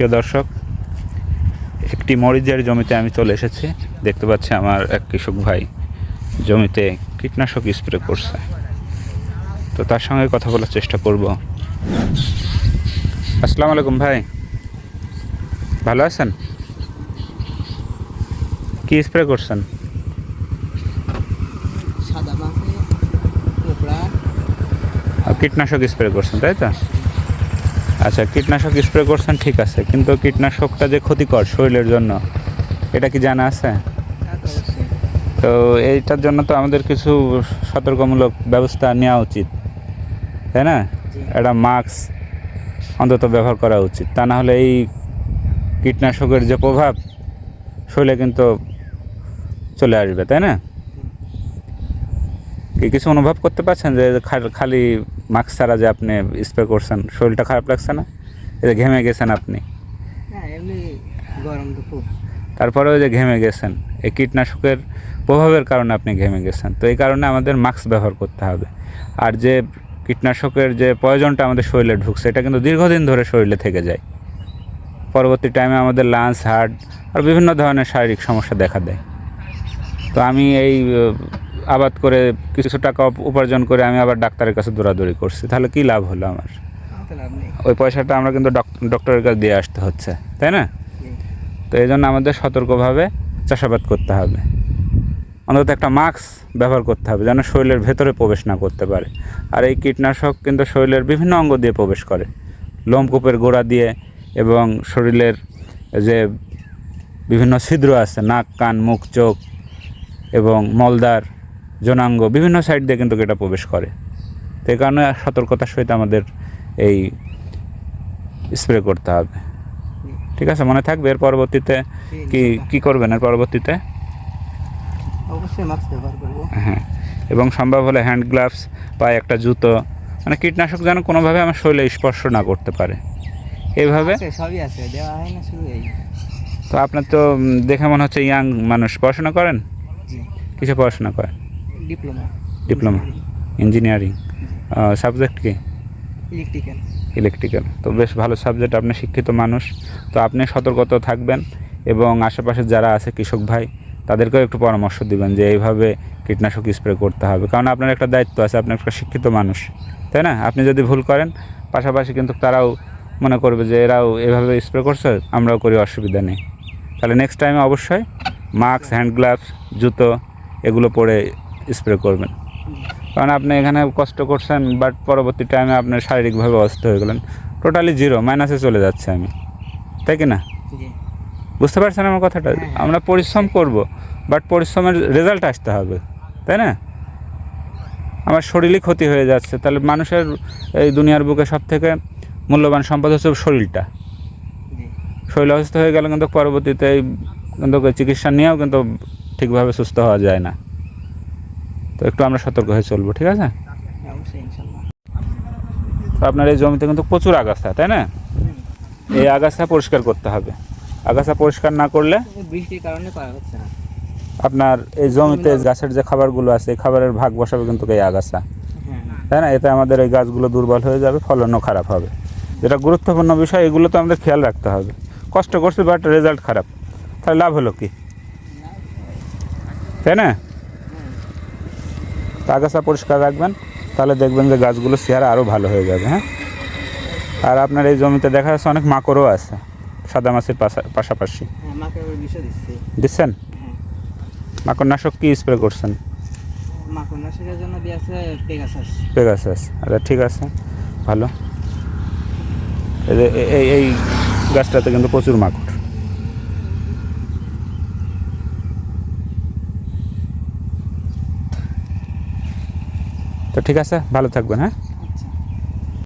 প্রিয় দর্শক একটি মরিচের জমিতে আমি চলে এসেছি। দেখতে পাচ্ছি আমার এক কৃষক ভাই জমিতে কীটনাশক স্প্রে করছে। তো তার সঙ্গে কথা বলার চেষ্টা করব। আসসালামু আলাইকুম ভাই। ভালো আছেন? কি স্প্রে করছেন? কীটনাশক স্প্রে করছেন তাই তো? আচ্ছা কীটনাশক স্প্রে করছেন ঠিক আছে কিন্তু কীটনাশকটা যে ক্ষতিকর শরীরের জন্য এটা কি জানা আছে? তো এইটার জন্য তো আমাদের কিছু সতর্কমূলক ব্যবস্থা নেওয়া উচিত তাই না। একটা মাস্ক অন্তত ব্যবহার করা উচিত তা না হলে এই কীটনাশকের যে প্রভাব শরীরে কিন্তু চলে আসবে তাই না? কি কিছু অনুভব করতে পারছেন যে খালি মাস্ক ছাড়া যে আপনি স্প্রে করছেন শরীরটা খারাপ লাগছে না? যে ঘেমে গেছেন আপনি। না এমনি গরম তো খুব তারপরেও যে ঘেমে গেছেন এই কীটনাশকের প্রভাবের কারণে আপনি ঘেমে গেছেন। তো এই কারণে আমাদের মাস্ক ব্যবহার করতে হবে। আর যে কীটনাশকের যে প্রয়োজনটা আমাদের শরীরে ঢুকছে এটা কিন্তু দীর্ঘদিন ধরে শরীরে থেকে যায়। পরবর্তী টাইমে আমাদের লাঞ্চ হার্ট আর বিভিন্ন ধরনের শারীরিক সমস্যা দেখা দেয়। তো আমি এই আবাদ করে কিছু টাকা উপার্জন করে আমি আবার ডাক্তারের কাছে দৌড়াদৌড়ি করছি। তাহলে কী লাভ হলো আমার? ওই পয়সাটা আমরা কিন্তু ডক- ডক্টরের কাছে দিয়ে আসতে হচ্ছে তাই না? তো এই জন্য আমাদের সতর্কভাবে চাষাবাদ করতে হবে। অন্তত একটা মাস্ক ব্যবহার করতে হবে যেন শরীরের ভেতরে প্রবেশ না করতে পারে। আর এই কীটনাশক কিন্তু শরীরের বিভিন্ন অঙ্গ দিয়ে প্রবেশ করে। লোমকূপের গোড়া দিয়ে এবং শরীরের যে বিভিন্ন ছিদ্র আছে নাক কান মুখ চোখ এবং মলদার জনাঙ্গ বিভিন্ন সাইড দিয়ে কিন্তু এটা প্রবেশ করে। তো এই কারণে সতর্কতার সহিত আমাদের এই স্প্রে করতে হবে। ঠিক আছে? মনে থাকবে? এর পরবর্তীতে কি কি করবেন এর পরবর্তীতে? অবশ্যই মাস্ক ব্যবহার করব। হ্যাঁ। এবং সম্ভব হলে হ্যান্ড গ্লাভস বা একটা জুতো মানে কীটনাশক যেন কোনোভাবে আমার শরীরে স্পর্শ না করতে পারে। এইভাবে? সবই আছে। দেওয়া হয় না শুধু এই। তো আপনার তো দেখে মনে হচ্ছে ইয়াং মানুষ। পড়াশোনা করেন? কিসে পড়াশোনা করেন? ডিপ্লোমা ডিপ্লোমা ইঞ্জিনিয়ারিং সাবজেক্ট কি? ইলেকট্রিক্যাল ইলেকট্রিক্যাল তো বেশ ভালো সাবজেক্ট আপনি শিক্ষিত মানুষ। তো আপনি সতর্কতা থাকবেন এবং আশেপাশে যারা আছে কৃষক ভাই তাদেরকেও একটু পরামর্শ দিবেন যে এইভাবে কীটনাশক স্প্রে করতে হবে। কারণ আপনার একটা দায়িত্ব আছে আপনি একটা শিক্ষিত মানুষ। তাই না? আপনি যদি ভুল করেন পাশাপাশি কিন্তু তারাও মনে করবে যে এরাও এভাবে স্প্রে করছে আমরাও করি অসুবিধা নেই। তাহলে নেক্সট টাইমে অবশ্যই মাস্ক হ্যান্ড গ্লাভস জুতো এগুলো পরে স্প্রে করবেন। কারণ আপনি এখানে কষ্ট করছেন বাট পরবর্তী টাইমে আপনার শারীরিকভাবে অসুস্থ হয়ে গেলেন। টোটালি জিরো মাইনাসে চলে যাচ্ছে আমি। তাই কি না? বুঝতে পারছেন আমার কথাটা? হ্যাঁ, হ্যাঁ। আমরা পরিশ্রম করব বাট পরিশ্রমের রেজাল্ট আসতে হবে তাই না? আমার শরীরই ক্ষতি হয়ে যাচ্ছে তাহলে মানুষের এই দুনিয়ার বুকে সব থেকে মূল্যবান সম্পদ হচ্ছে শরীরটা। শরীর অসুস্থ হয়ে গেলে কিন্তু পরবর্তীতে কিন্তু চিকিৎসা নিয়েও কিন্তু ঠিকভাবে সুস্থ হওয়া যায় না। তো একটু আমরা সতর্ক হয়ে চলবো ঠিক আছে? তো আপনার এই জমিতে কিন্তু প্রচুর আগাছা তাই না? এই আগাছা পরিষ্কার করতে হবে। আগাছা পরিষ্কার না করলে বৃষ্টির কারণে করা হচ্ছে না। আপনার এই জমিতে গাছের যে খাবারগুলো আছে এই খাবারের ভাগ বসাবে কিন্তু এই আগাছা। হ্যাঁ। তাই না? এতে আমাদের এই গাছগুলো দুর্বল হয়ে যাবে ফলনও খারাপ হবে। যেটা গুরুত্বপূর্ণ বিষয় এগুলো তো আমাদের খেয়াল রাখতে হবে। কষ্ট করছে বাট রেজাল্ট খারাপ। তাহলে লাভ হলো কি? তাই না? তো আগাছা পরিষ্কার রাখবেন তাহলে দেখবেন যে গাছগুলো চেহারা আরও ভালো হয়ে যাবে হ্যাঁ? আর আপনার এই জমিতে দেখা যাচ্ছে অনেক মাকড়ও আছে সাদা মাছের পাশা- পাশাপাশি। হ্যাঁ দিচ্ছেন? হ্যাঁ। মাকড়নাশক কি স্প্রে করছেন? পেগাসাস আচ্ছা ঠিক আছে ভালো। এই গাছটাতে কিন্তু প্রচুর মাকড়। ঠিক আছে? ভালো থাকবেন হ্যাঁ?